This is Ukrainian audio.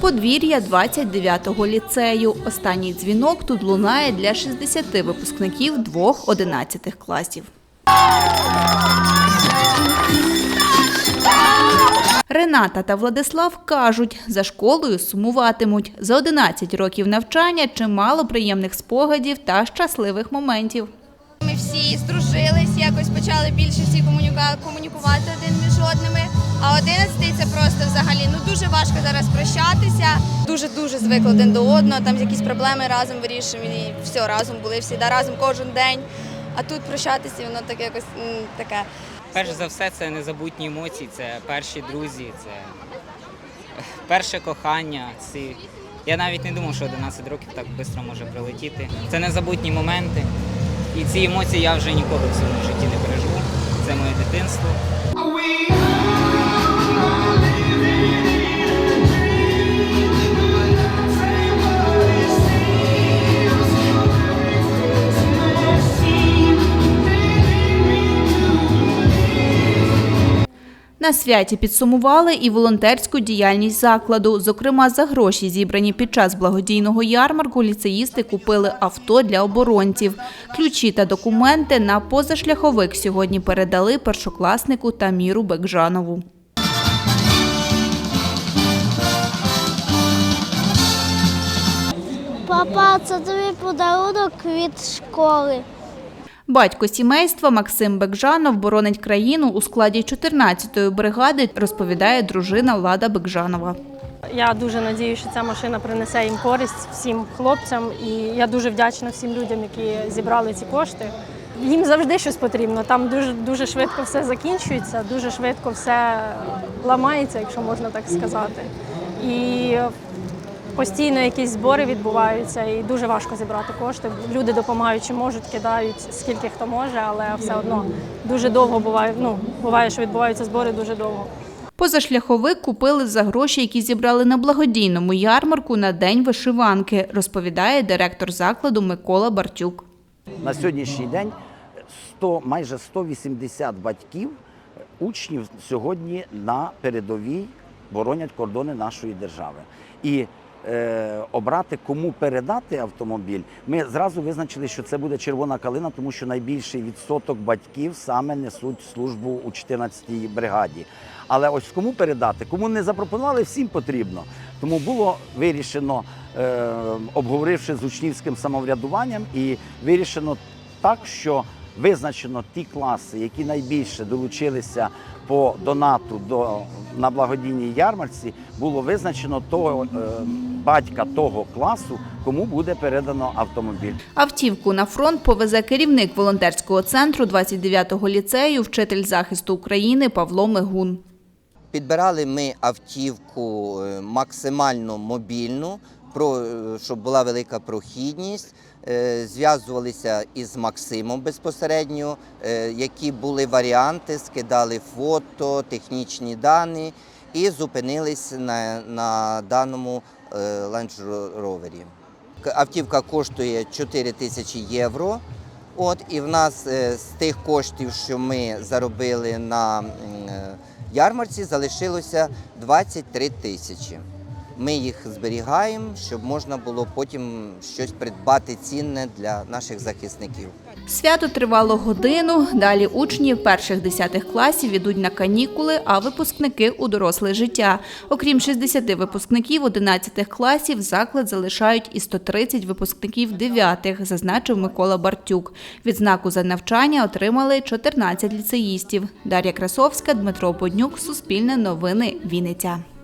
Подвір'я 29-го ліцею. Останній дзвінок тут лунає для 60 випускників двох 11 класів. Рената та Владислав кажуть, за школою сумуватимуть. За 11 років навчання чимало приємних спогадів та щасливих моментів. Ми всі здружились, якось почали більше всі комунікувати один між одними. А одинадцятий це просто взагалі ну дуже важко зараз прощатися. Дуже дуже звикли один до одного. Там якісь проблеми разом вирішуємо і все разом були всі да, разом кожен день. А тут прощатися, воно так якось таке. Перш за все, це незабутні емоції, це перші друзі, це перше кохання. Ці... Я навіть не думав, що 11 років так швидко може прилетіти. Це незабутні моменти. І ці емоції я вже ніколи в своєму житті не переживу. Це моє дитинство. На святі підсумували і волонтерську діяльність закладу. Зокрема, за гроші, зібрані під час благодійного ярмарку, ліцеїсти купили авто для оборонців. Ключі та документи на позашляховик сьогодні передали першокласнику Таміру Бекжанову. Папа, це тобі подарунок від школи. Батько сімейства Максим Бекжанов боронить країну у складі 14-ї бригади, розповідає дружина Лада Бекжанова. Я дуже надію, що ця машина принесе їм користь всім хлопцям, і я дуже вдячна всім людям, які зібрали ці кошти. Їм завжди щось потрібно. Там дуже дуже швидко все закінчується, дуже швидко все ламається, якщо можна так сказати. І постійно якісь збори відбуваються, і дуже важко зібрати кошти. Люди допомагають, чи можуть, кидають скільки хто може, але все одно дуже довго буває. Ну буває, що відбуваються збори дуже довго. Позашляховик купили за гроші, які зібрали на благодійному ярмарку на День вишиванки, розповідає директор закладу Микола Бартюк. На сьогоднішній день 100, майже 180 батьків, учнів сьогодні на передовій боронять кордони нашої держави. І обрати, кому передати автомобіль, ми зразу визначили, що це буде червона калина, тому що найбільший відсоток батьків саме несуть службу у 14-й бригаді. Але ось кому передати, кому не запропонували, всім потрібно. Тому було вирішено, е, обговоривши з учнівським самоврядуванням, і вирішено так, що визначено ті класи, які найбільше долучилися по донату до на благодійній ярмарці, було визначено того е, батька того класу, кому буде передано автомобіль. Автівку на фронт повезе керівник волонтерського центру 29-го ліцею, вчитель захисту України Павло Мигун. Підбирали ми автівку е, максимально мобільну, про- е, щоб була велика прохідність. Е, Зв'язувалися із Максимом безпосередньо, які були варіанти, скидали фото, технічні дані і зупинились на, на даному е, Land Rover. Автівка коштує 4 тисячі євро. От, і в нас е, з тих коштів, що ми заробили на е, ярмарці, залишилося 23 тисячі. Ми їх зберігаємо, щоб можна було потім щось придбати цінне для наших захисників. Свято тривало годину. Далі учні перших 10 класів ідуть на канікули, а випускники у доросле життя. Окрім 60 випускників 11 класів, заклад залишають і 130 випускників 9, зазначив Микола Бартюк. Відзнаку за навчання отримали 14 ліцеїстів. Дар'я Красовська, Дмитро Поднюк, Суспільне новини, Вінниця.